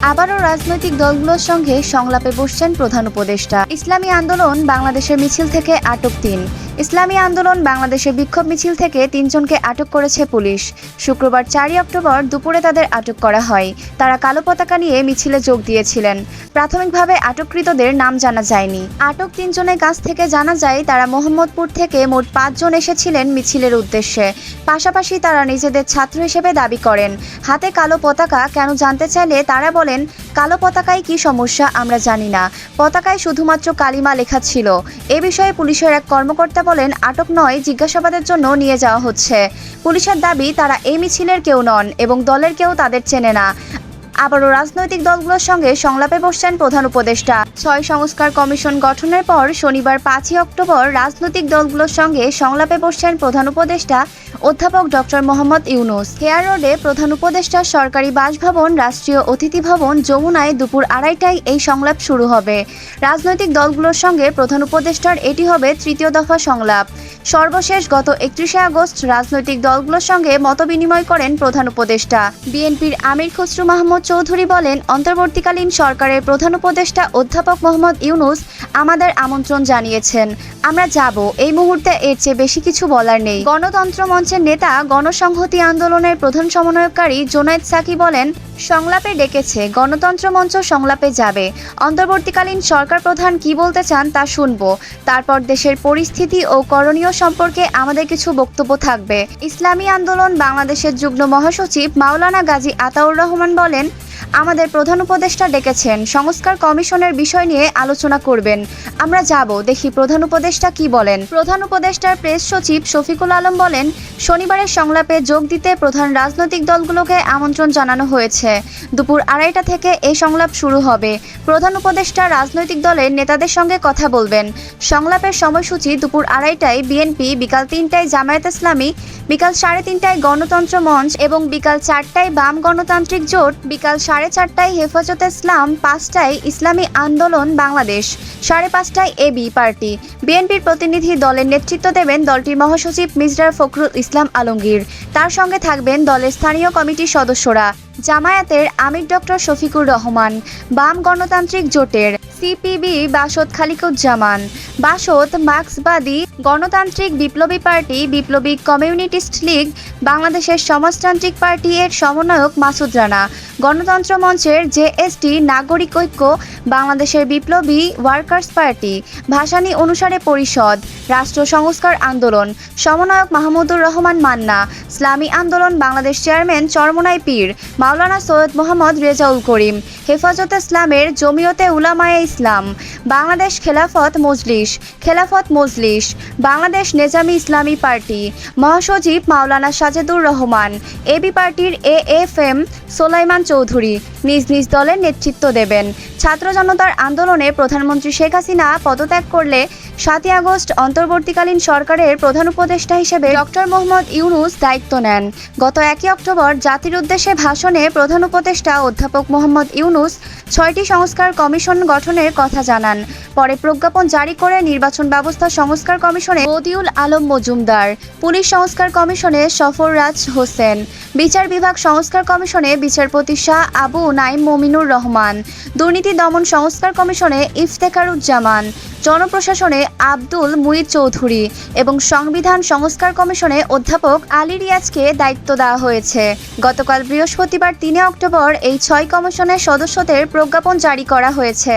আবারও রাজনৈতিক দলগুলোর সঙ্গে সংলাপে বসছেন প্রধান উপদেষ্টা। ইসলামী আন্দোলন বাংলাদেশের মিছিল থেকে আটক তিন। ইসলামী আন্দোলন বাংলাদেশের বিক্ষোভ মিছিল থেকে তিনজনকে আটক করেছে পুলিশ। শুক্রবার চারই অক্টোবর দুপুরে তাদের আটক করা হয়। তারা কালো পতাকা নিয়ে মিছিলে যোগ দিয়েছিলেন। প্রাথমিকভাবে আটককৃতদের নাম জানা যায়নি। আটক তিনজনের কাছ থেকে জানা যায়, তারা মোহাম্মদপুর থেকে মোট পাঁচজন এসেছিলেন মিছিলের উদ্দেশ্যে। পাশাপাশি তারা নিজেদের ছাত্র হিসেবে দাবি করেন, হাতে কালো পতাকা কেন জানতে চাইলে তারা বলেন, কালো পতাকায় কি সমস্যা আমরা জানি না। পতাকায় শুধুমাত্র কালিমা লেখা ছিল। এ বিষয়ে পুলিশের এক কর্মকর্তা বলেন, আটক নয়, জিজ্ঞাসাবাদের জন্য নিয়ে যাওয়া হচ্ছে। পুলিশের দাবি, তারা এই মিছিলের কেউ নন এবং দলের কেউ তাদের চেনে না। আবারও রাজনৈতিক দলগুলোর সঙ্গে সংলাপে বসছেন প্রধান উপদেষ্টা। ছয় সংস্কার কমিশন গঠনের পর শনিবার পাঁচই অক্টোবর রাজনৈতিক দলগুলোর সঙ্গে সংলাপে বসছেন প্রধান উপদেষ্টা অধ্যাপক ডক্টর মোহাম্মদ ইউনুস। হেয়ার রোডে প্রধান উপদেষ্টা সরকারি বাসভবন, রাষ্ট্রীয় অতিথি ভবন, যমুনায় দুপুর আড়াইটায় এই সংলাপ শুরু হবে। রাজনৈতিক দলগুলোর সঙ্গে প্রধান উপদেষ্টার এটি হবে তৃতীয় দফা সংলাপ। সর্বশেষ গত একত্রিশে আগস্ট রাজনৈতিক দলগুলোর সঙ্গে মতবিনিময় করেন প্রধান উপদেষ্টা। বিএনপির আমির খসরু মাহমুদ চৌধুরী বলেন, অন্তর্বর্তীকালীন সরকারের প্রধান উপদেষ্টা অধ্যাপক মোহাম্মদ ইউনুস আমাদের আমন্ত্রণ জানিয়েছেন। আমরা যাব, এই মুহূর্তে এর চেয়ে বেশি কিছু বলার নেই। গণতন্ত্র মঞ্চের নেতা, গণসংহতি আন্দোলনের প্রধান সমন্বয়কারী জোনায়েদ সাকি বলেন, সংলাপে ডেকেছে, গণতন্ত্র মঞ্চ সংলাপে যাবে। অন্তর্বর্তীকালীন সরকার প্রধান কি বলতে চান তা শুনব। তারপর দেশের পরিস্থিতি ও করণীয় সম্পর্কে আমাদের কিছু বক্তব্য থাকবে। ইসলামী আন্দোলন বাংলাদেশের যুগ্ম মহাসচিব মাওলানা গাজী আতাউর রহমান বলেন আমাদের প্রধান উপদেষ্টা ডেকেছেন। সংস্কার কমিশনের বিষয় নিয়ে আলোচনা করবেন। আমরা যাব, দেখি প্রধান উপদেষ্টা কি বলেন। প্রধান উপদেষ্টার প্রেস সচিব শফিকুল আলম বলেন, শনিবারের সংলাপে যোগ দিতে প্রধান রাজনৈতিক দলগুলোকে আমন্ত্রণ জানানো হয়েছে। দুপুর আড়াইটা থেকে এই সংলাপ শুরু হবে। প্রধান উপদেষ্টা রাজনৈতিক দলের নেতাদের সঙ্গে কথা বলবেন। সংলাপের সময়সূচি দুপুর আড়াইটায় বিএনপি, বিকাল তিনটায় জামায়াত ইসলামী, বিকাল সাড়ে তিনটায় গণতন্ত্র মঞ্চ এবং বিকাল চারটায় বাম গণতান্ত্রিক জোট, বিকাল সাড়ে চারটায় হেফাজতে ইসলাম, পাঁচটায় ইসলামী আন্দোলন বাংলাদেশ, সাড়ে পাঁচটায় এবি পার্টি। বিএনপির প্রতিনিধি দলের নেতৃত্ব দেবেন দলটির মহাসচিব মিসরার ফখরুল ইসলাম আলমগীর। তার সঙ্গে থাকবেন দলের স্থানীয় কমিটির সদস্যরা। জামায়াতের আমির ডক্টর শফিকুর রহমান, বাম গণতান্ত্রিক জোটের সিপিবি বাসদ খালিকুজ্জামান, বাসদ মার্ক্সবাদী গণতান্ত্রিক বিপ্লবী পার্টি, বিপ্লবী কমিউনিটিস্ট লীগ, বাংলাদেশের সমাজতান্ত্রিক পার্টি এর সমন্বয়ক মাসুদ রানা গণতন্ত্র মঞ্চের জেএসটি নাগরিক ঐক্য, বাংলাদেশের বিপ্লবী ওয়ার্কার্স পার্টি, ভাসানী অনুসারে পরিষদ, রাষ্ট্র সংস্কার আন্দোলন, সমন্বয়ক মাহমুদুর রহমান মান্না, ইসলামী আন্দোলন বাংলাদেশ চেয়ারম্যান চরমনাই পীর, মাওলানা সৈয়দ মোহাম্মদ রেজাউল করিম, হেফাজত ইসলামের জমিয়তে উলামায়ে ইসলাম, বাংলাদেশ খেলাফত মজলিস খেলাফত মজলিস, বাংলাদেশ নেজামি ইসলামী পার্টি, মহাসচিব মাওলানা সাজেদুর রহমান এবি পার্টির A F M Solaiman Chowdhury নিজ নিজ দলের নেতৃত্ব দেবেন। ছাত্র জনতার আন্দোলনে প্রধানমন্ত্রী শেখ হাসিনা পদত্যাগ করলে সাতই আগস্ট অন্তর্বর্তীকালীন সরকারের প্রধান উপদেষ্টা হিসেবে ডক্টর মোহাম্মদ ইউনুস দায়িত্ব নেন। গত একই অক্টোবর জাতির উদ্দেশ্যে ভাষণে প্রধান উপদেষ্টা অধ্যাপক মোহাম্মদ ইউনুস ছয়টি সংস্কার কমিশন গঠনের কথা জানান। পরে প্রজ্ঞাপন জারি করে নির্বাচন ব্যবস্থা সংস্কার কমিশনে বদিউল আলম মজুমদার, পুলিশ সংস্কার কমিশনে সফররাজ হোসেন, বিচার বিভাগ সংস্কার কমিশনে বিচারপতি শাহ আবু নাইম মমিনুর রহমান, দুর্নীতি দমন সংস্কার কমিশনে ইফতেখারুজ্জামান, জনপ্রশাসনে আব্দুল মুইদ চৌধুরী এবং সংবিধান সংস্কার কমিশনে অধ্যাপক আলী রিয়াজকে দায়িত্ব দেওয়া হয়েছে। গতকাল বৃহস্পতিবার তিনে অক্টোবর এই ছয় কমিশনের সদস্যদের প্রজ্ঞাপন জারি করা হয়েছে।